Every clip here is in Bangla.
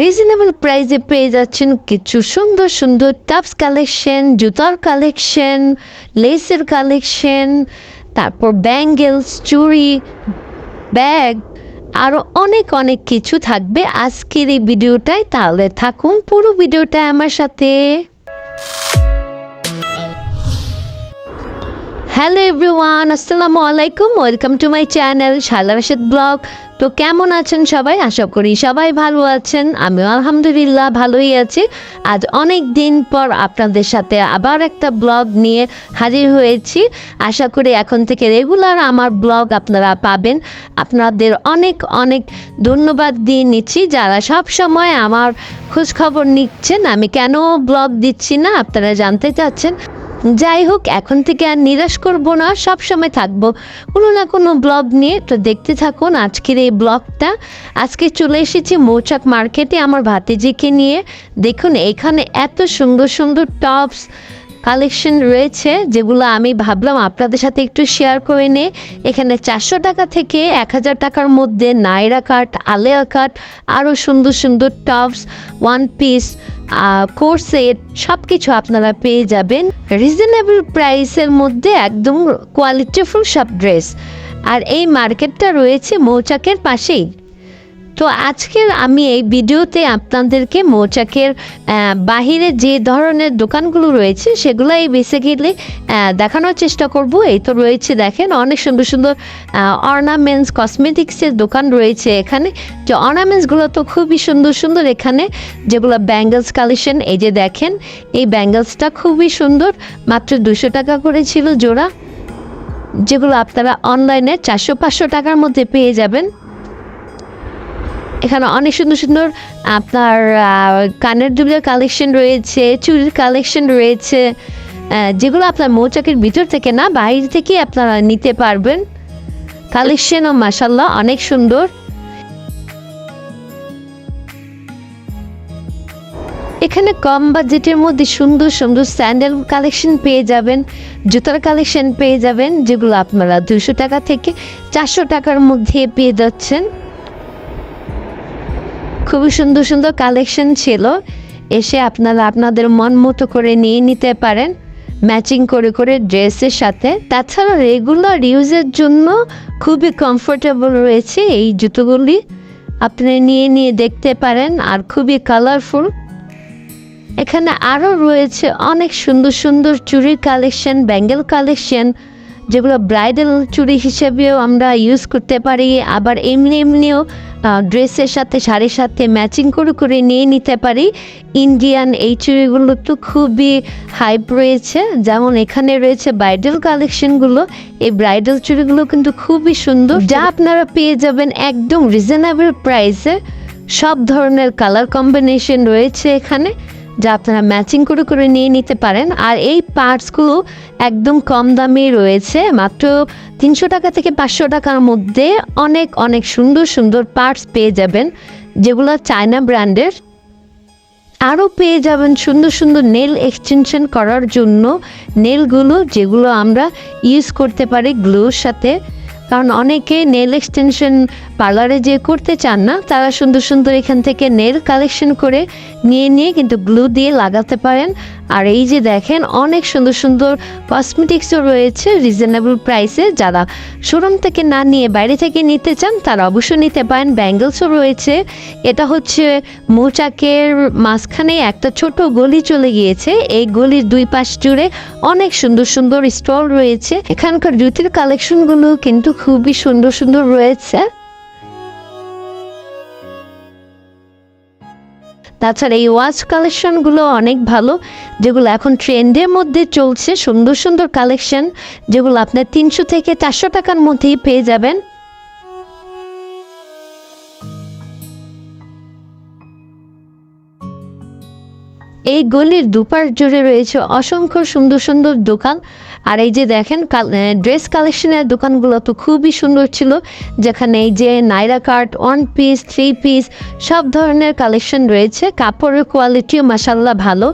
রিজনেবল প্রাইসে পেয়ে যাচ্ছেন কিছু সুন্দর সুন্দর টাপস কালেকশন জুতার কালেকশন লেসের কালেকশন তারপর ব্যাঙ্গেলস চুড়ি ব্যাগ আরও অনেক অনেক কিছু থাকবে আজকের এই ভিডিওটায়। তাহলে থাকুন পুরো ভিডিওটা আমার সাথে। হ্যালো এভরিওয়ান আসসালামু আলাইকুম ওয়েলকাম টু মাই চ্যানেল শালা ব্লগ তো কেমন আছেন সবাই? আশা করি সবাই ভালো আছেন। আমিও আলহামদুলিল্লাহ ভালোই আছি। আজ অনেক দিন পর আপনাদের সাথে আবার একটা ব্লগ নিয়ে হাজির হয়েছি। আশা করি এখন থেকে রেগুলার আমার ব্লগ আপনারা পাবেন। আপনাদের অনেক অনেক ধন্যবাদ দিয়ে নিচ্ছি। যারা সব সময় আমার খোঁজখবর নিচ্ছেন, আমি কেন ব্লগ দিচ্ছি না আপনারা জানতে চাচ্ছেন। যাই হোক, এখন থেকে আর নিরাশ করব না, সব সময় থাকব। কোনো না কোনো ব্লগ নিয়ে তো দেখতে থাকুন আজকের এই ব্লগটা। আজকে চলে এসেছি মৌচাক মার্কেটে আমার ভাতিজিকে নিয়ে। দেখুন, এখানে এত সুন্দর সুন্দর টপস কালেকশন রয়েছে, যেগুলো আমি ভাবলাম আপনাদের সাথে একটু শেয়ার করে নে এখানে চারশো টাকা থেকে এক হাজার টাকার মধ্যে নাইরা কাট, আলেয়া কাট, আরও সুন্দর সুন্দর টপস ওয়ান পিস কোর্সেট সব কিছু আপনারা পেয়ে যাবেন। রিজনেবল প্রাইসের মধ্যে একদম কোয়ালিটিফুল সব ড্রেস আর এই মার্কেটটা রয়েছে মৌচাকের পাশেই। তো আজকের আমি এই ভিডিওতে আপনাদেরকে মৌচাকের বাহিরে যে ধরনের দোকানগুলো রয়েছে সেগুলাই বেসিক্যালি দেখানোর চেষ্টা করব। এই তো রয়েছে দেখেন, অনেক সুন্দর সুন্দর অর্নামেন্টস কসমেটিক্সের দোকান রয়েছে এখানে। যে অর্নামেন্টসগুলো তো খুবই সুন্দর সুন্দর এখানে, যেগুলো ব্যাঙ্গলস কালেকশন এই যে দেখেন, এই ব্যাঙ্গলসটা খুবই সুন্দর, মাত্র দুশো টাকা করে ছিল জোড়া, যেগুলো আপনারা অনলাইনে চারশো পাঁচশো টাকার মধ্যে পেয়ে যাবেন। এখানে অনেক সুন্দর সুন্দর, আপনার কানের দুলের কালেকশন রয়েছে চুরির কালেকশন রয়েছে যেগুলো আপনার মৌচাকের ভিতর থেকে না বাইরে থেকে আপনারা নিতে পারবেন। কালেকশনও মাসাল্লাহ অনেক সুন্দর। এখানে কম বাজেটের মধ্যে সুন্দর সুন্দর স্যান্ডেল কালেকশন পেয়ে যাবেন, জুতার কালেকশন পেয়ে যাবেন, যেগুলো আপনারা দুশো টাকা থেকে চারশো টাকার মধ্যে পেয়ে যাচ্ছেন। খুবই সুন্দর সুন্দর কালেকশন ছিল। এসে আপনারা আপনাদের মন মতো করে নিয়ে নিতে পারেন ম্যাচিং করে করে ড্রেসের সাথে। তাছাড়া রেগুলার ইউজের জন্য খুবই কমফোর্টেবল রয়েছে এই জুতোগুলি। আপনি নিয়ে নিয়ে দেখতে পারেন আর খুবই কালারফুল এখানে আরও রয়েছে অনেক সুন্দর সুন্দর চুরির কালেকশন ব্যাঙ্গেল কালেকশন যেগুলো ব্রাইডাল চুড়ি হিসেবেও আমরা ইউজ করতে পারি। আবার এমনি এমনিও ড্রেসের সাথে, শাড়ির সাথে ম্যাচিং করে করে নিয়ে নিতে পারি। ইন্ডিয়ান এই চুড়িগুলো তো খুবই হাইপ রয়েছে। যেমন এখানে রয়েছে ব্রাইডাল কালেকশনগুলো এই ব্রাইডাল চুড়িগুলো কিন্তু খুবই সুন্দর। যা আপনারা পেয়ে যাবেন একদম রিজনেবল প্রাইসে সব ধরনের কালার কম্বিনেশন রয়েছে এখানে। যা আপনারা ম্যাচিং করে করে নিয়ে নিতে পারেন। আর এই পার্টসগুলো একদম কম দামে রয়েছে। মাত্র তিনশো টাকা থেকে পাঁচশো টাকার মধ্যে অনেক অনেক সুন্দর সুন্দর পার্টস পেয়ে যাবেন, যেগুলো চায়না ব্র্যান্ডের। আরও পেয়ে যাবেন সুন্দর সুন্দর নেল এক্সটেনশন করার জন্য নেলগুলো যেগুলো আমরা ইউজ করতে পারি গ্লুর সাথে। কারণ অনেকে নেল এক্সটেনশন পার্লারে যে করতে চান না, তারা সুন্দর সুন্দর এখান থেকে নেল কালেকশন করে নিয়ে নিয়ে কিন্তু গ্লু দিয়ে লাগাতে পারেন। আর এই যে দেখেন, অনেক সুন্দর সুন্দর কসমেটিক্সও রয়েছে রিজনেবল প্রাইসে যারা শোরুম থেকে না নিয়ে বাইরে থেকে নিতে চান, তারা অবশ্যই নিতে পারেন। ব্যাঙ্গলসও রয়েছে। এটা হচ্ছে মৌচাকের মাঝখানে একটা ছোট গলি চলে গিয়েছে। এই গলির দুই পাশ জুড়ে অনেক সুন্দর সুন্দর স্টল রয়েছে। এখানকার জুতির কালেকশনগুলো কিন্তু খুবই সুন্দর সুন্দর রয়েছে। তাছাড়া এই ওয়াচ কালেকশনগুলো অনেক ভালো, যেগুলো এখন ট্রেন্ডের মধ্যে চলছে, সুন্দর সুন্দর কালেকশন যেগুলো আপনার তিনশো থেকে চারশো টাকার মধ্যেই পেয়ে যাবেন। এই গলির দুপার জুড়ে রয়েছে অসংখ্য সুন্দর সুন্দর দোকান আর এই যে দেখেন ড্রেস কালেকশনের দোকানগুলো তো খুবই সুন্দর ছিল, যেখানে এই যে Naira cut one piece three piece সব ধরনের কালেকশন রয়েছে। কাপড়ের কোয়ালিটিও মাসাল্লাহ ভালো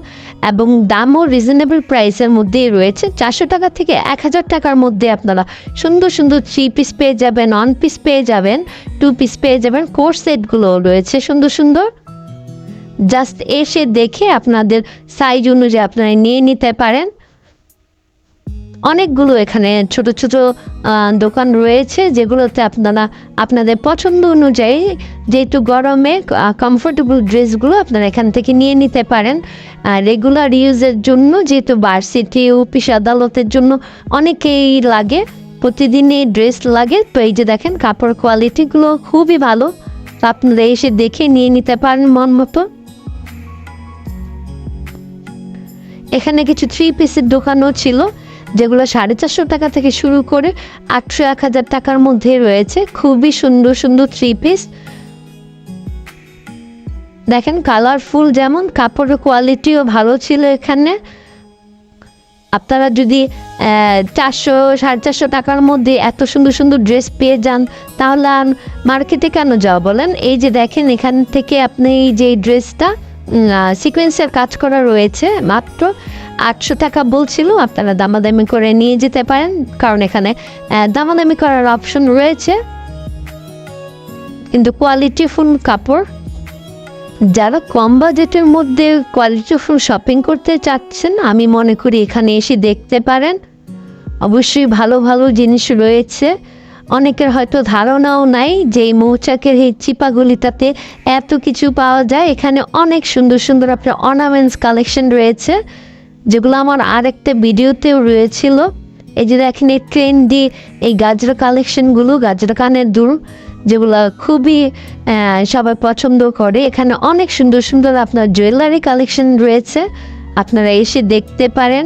এবং দামও রিজনেবল প্রাইসের মধ্যেই রয়েছে। চারশো টাকা থেকে এক হাজার টাকার মধ্যে আপনারা সুন্দর সুন্দর থ্রি পিস পেয়ে যাবেন ওয়ান পিস পেয়ে যাবেন টু পিস পেয়ে যাবেন। কোর্স সেটগুলো রয়েছে সুন্দর সুন্দর। জাস্ট এসে দেখে আপনাদের সাইজ অনুযায়ী আপনারা নিয়ে নিতে পারেন। অনেকগুলো এখানে ছোট ছোট দোকান রয়েছে যেগুলোতে আপনারা, আপনাদের পছন্দ অনুযায়ী যেহেতু গরমে কমফোর্টেবল ড্রেসগুলো আপনারা এখান থেকে নিয়ে নিতে পারেন। রেগুলার ইউজের জন্য যেহেতু ভার্সিটি অফিস আদালতের জন্য অনেকেই লাগে, প্রতিদিনই ড্রেস লাগে। তো এই যে দেখেন, কাপড় কোয়ালিটিগুলো খুবই ভালো। তো আপনারা এসে দেখে নিয়ে নিতে পারেন মন মতো। এখানে কিছু থ্রি পিসের দোকানও ছিল। যেগুলো সাড়ে চারশো টাকা থেকে শুরু করে আটশো এক হাজার টাকার মধ্যে রয়েছে। খুবই সুন্দর সুন্দর থ্রি পিস দেখেন কালারফুল যেমন, কাপড়ের কোয়ালিটিও ভালো ছিল এখানে। আপনারা যদি চারশো, সাড়ে চারশো টাকার মধ্যে এত সুন্দর সুন্দর ড্রেস পেয়ে যান, তাহলে আর মার্কেটে কেন যাওয়া বলেন? এই যে দেখেন এখান থেকে আপনি এই যে ড্রেসটা সিকোয়েন্সের কাজ করা রয়েছে। মাত্র আটশো টাকা বলছিল, আপনারা দামাদামি করে নিয়ে যেতে পারেন, কারণ এখানে দামাদামি করার অপশন রয়েছে। কিন্তু কোয়ালিটি কোয়ালিটিফুল কাপড়, যারা কম বাজেটের মধ্যে কোয়ালিটি কোয়ালিটিফুল শপিং করতে চাচ্ছেন, আমি মনে করি এখানে এসে দেখতে পারেন। অবশ্যই ভালো ভালো জিনিস রয়েছে। অনেকের হয়তো ধারণাও নাই যে এই মৌচাকের এই চিপাগুলিটাতে এত কিছু পাওয়া যায়। এখানে অনেক সুন্দর সুন্দর আপনার অর্নামেন্টস কালেকশন রয়েছে, যেগুলো আমার আরেকটা ভিডিওতেও রয়েছিল। এই যে দেখেন, এই ট্রেন্ডি এই গাজরা কালেকশনগুলো গাজরা কানের দুল, যেগুলো খুবই সবাই পছন্দ করে। এখানে অনেক সুন্দর সুন্দর আপনার জুয়েলারি কালেকশন রয়েছে। আপনারা এসে দেখতে পারেন।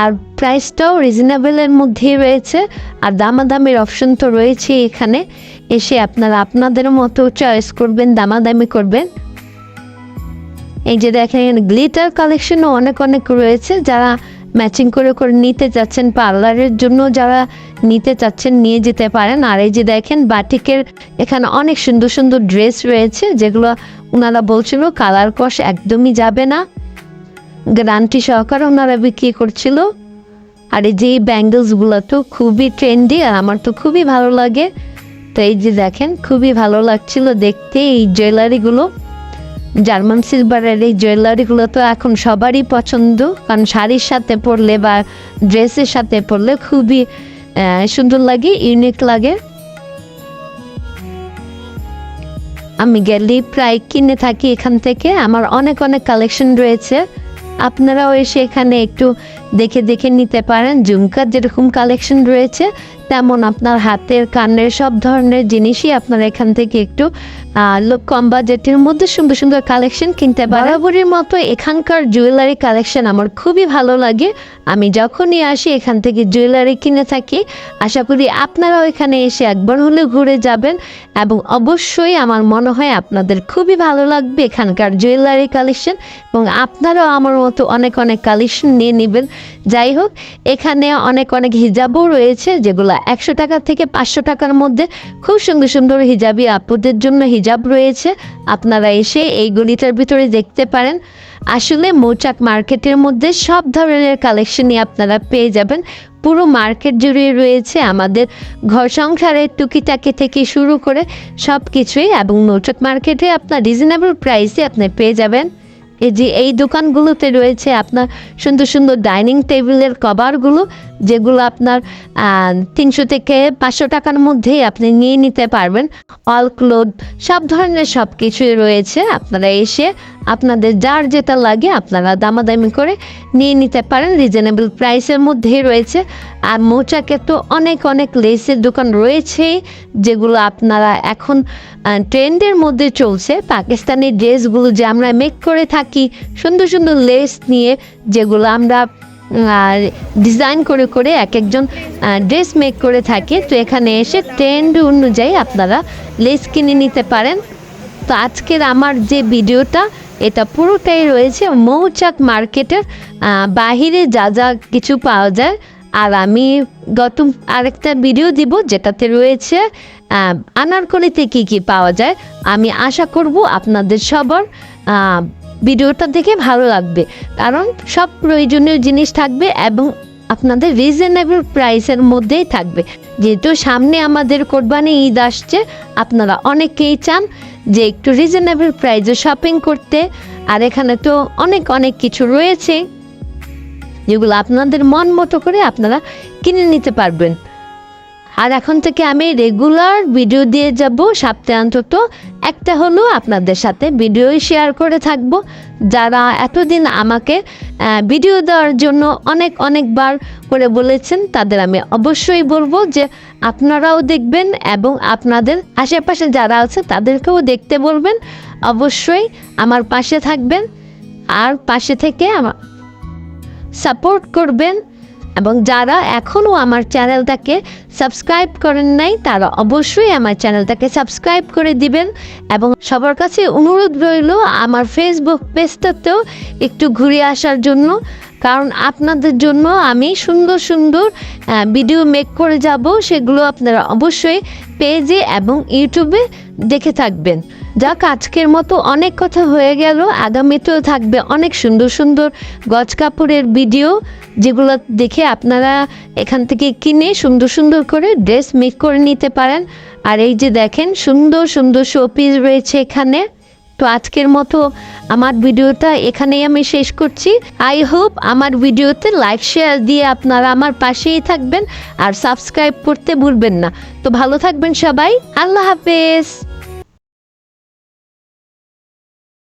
আর প্রাইসটাও রিজনেবলের মধ্যেই রয়েছে। আর দামাদামির অপশন তো রয়েছে এখানে। এসে আপনারা আপনাদের মতো চয়েস করবেন, দামাদামি করবেন। এই যে দেখেন গ্লিটার কালেকশনও অনেক অনেক রয়েছে। যারা ম্যাচিং করে করে নিতে চাচ্ছেন পার্লারের জন্য যারা নিতে চাচ্ছেন, নিয়ে যেতে পারেন। আর এই যে দেখেন বাটিকের এখানে অনেক সুন্দর সুন্দর ড্রেস রয়েছে, যেগুলো ওনারা বলছিল কালার কষ একদমই যাবে না। গ্যারান্টি সহকারে ওনারা বিক্রি করছিল। আর এই যে ব্যাঙ্গেলসগুলো তো খুবই ট্রেন্ডি আর আমার তো খুবই ভালো লাগে। তো এই যে দেখেন, খুবই ভালো লাগছিল দেখতে এই জুয়েলারিগুলো জার্মান সিলভারের এই জুয়েলারিগুলো তো এখন সবারই পছন্দ, কারণ শাড়ির সাথে পরলে বা ড্রেসের সাথে পরলে খুবই সুন্দর লাগে ইউনিক লাগে। আমি গেলেই প্রায় কিনে থাকি এখান থেকে। আমার অনেক অনেক কালেকশন রয়েছে। আপনারাও এসে এখানে একটু দেখে দেখে নিতে পারেন। ঝুমকার যেরকম কালেকশন রয়েছে, তেমন আপনার হাতের, কানের সব ধরনের জিনিসই আপনারা এখান থেকে একটু লোক কম বাজেটের মধ্যে সুন্দর সুন্দর কালেকশন কিনতে বরাবরের মতো এখানকার জুয়েলারি কালেকশন আমার খুবই ভালো লাগে। আমি যখনই আসি এখান থেকে জুয়েলারি কিনে থাকি। আশা করি আপনারাও এখানে এসে একবার হলেও ঘুরে যাবেন এবং অবশ্যই আমার মনে হয় আপনাদের খুবই ভালো লাগবে এখানকার জুয়েলারি কালেকশন এবং আপনারাও আমার মতো অনেক অনেক কালেকশন নিয়ে নেবেন। যাই হোক এখানে অনেক অনেক হিজাবও রয়েছে যেগুলো একশো টাকা থেকে পাঁচশো টাকার মধ্যে খুব সুন্দর সুন্দর হিজাবি আপুদের জন্য হিজাব রয়েছে, আপনারা এসে এই গলিটার ভিতরে দেখতে পারেন। আসলে মৌচাক মার্কেটের মধ্যে সব ধরনের কালেকশনই আপনারা পেয়ে যাবেন। পুরো মার্কেট জুড়ে রয়েছে আমাদের ঘর সংসারের টুকিটাকি থেকে শুরু করে সব কিছুই এবং মৌচাক মার্কেটে আপনার রিজনেবল প্রাইসে আপনি পেয়ে যাবেন। যে এই দোকানগুলোতে রয়েছে আপনার সুন্দর সুন্দর ডাইনিং টেবিলের কভারগুলো, যেগুলো আপনার তিনশো থেকে পাঁচশো টাকার মধ্যেই আপনি নিয়ে নিতে পারবেন। অল ক্লোথ সব ধরনের সব কিছুই রয়েছে। আপনারা এসে আপনাদের যার যেটা লাগে আপনারা দামাদামি করে নিয়ে নিতে পারেন। রিজনেবল প্রাইসের মধ্যেই রয়েছে। আর মৌচাকে তো অনেক অনেক লেসের দোকান রয়েছেই যেগুলো আপনারা এখন ট্রেন্ডের মধ্যে চলছে। পাকিস্তানি ড্রেসগুলো যে আমরা মেক করে থাকি, সুন্দর সুন্দর লেস নিয়ে, যেগুলো আমরা, আর ডিজাইন করে করে এক একজন ড্রেস মেক করে থাকে। তো এখানে এসে ট্রেন্ড অনুযায়ী আপনারা লেস কিনে নিতে পারেন। তো আজকের আমার যে ভিডিওটা এটা পুরোটাই রয়েছে মৌচাক মার্কেটের বাহিরে যা যা কিছু পাওয়া যায়। আর আমি গত আরেকটা ভিডিও দিব যেটাতে রয়েছে আনারকলিতে কি কি পাওয়া যায়। আমি আশা করব আপনাদের সবার ভিডিওটা দেখে ভালো লাগবে। কারণ সব প্রয়োজনীয় জিনিস থাকবে এবং আপনাদের রিজনেবল প্রাইসের মধ্যেই থাকবে। যেহেতু সামনে আমাদের কোরবানি ঈদ আসছে, আপনারা অনেকেই চান যে একটু রিজনেবল প্রাইজে শপিং করতে, আর এখানে তো অনেক অনেক কিছু রয়েছে, যেগুলো আপনাদের মন মতো করে আপনারা কিনে নিতে পারবেন। আর এখন থেকে আমি রেগুলার ভিডিও দিয়ে যাব সপ্তাহে অন্তত। একটা হলেও আপনাদের সাথে ভিডিও শেয়ার করে থাকব। যারা এতদিন আমাকে ভিডিও দেওয়ার জন্য অনেক অনেকবার করে বলেছেন, তাদের আমি অবশ্যই বলব যে আপনারাও দেখবেন এবং আপনাদের আশেপাশে যারা আছে তাদেরকেও দেখতে বলবেন। অবশ্যই আমার পাশে থাকবেন। আর পাশে থেকে সাপোর্ট করবেন। এবং যারা এখনও আমার চ্যানেলটাকে সাবস্ক্রাইব করেন নাই, তারা অবশ্যই আমার চ্যানেলটাকে সাবস্ক্রাইব করে দিবেন এবং সবার কাছে অনুরোধ রইল আমার ফেসবুক পেজটাতেও একটু ঘুরে আসার জন্য। কারণ আপনাদের জন্য আমি সুন্দর সুন্দর ভিডিও মেক করে যাব, সেগুলো আপনারা অবশ্যই পেজে এবং ইউটিউবে দেখে থাকবেন। যাক, আজকের মতো অনেক কথা হয়ে গেল। আগামীতেও থাকবে অনেক সুন্দর সুন্দর গজ কাপড়ের ভিডিও যেগুলো দেখে আপনারা এখান থেকে কিনে সুন্দর সুন্দর করে ড্রেস মেক করে নিতে পারেন। আর এই যে দেখেন, সুন্দর সুন্দর শোপিস রয়েছে এখানে। তো আজকের মতো আমার ভিডিওটা এখানেই আমি শেষ করছি। আই হোপ আমার ভিডিওতে লাইক, শেয়ার দিয়ে আপনারা আমার পাশেই থাকবেন আর সাবস্ক্রাইব করতে ভুলবেন না। তো ভালো থাকবেন সবাই। আল্লাহ হাফেজ।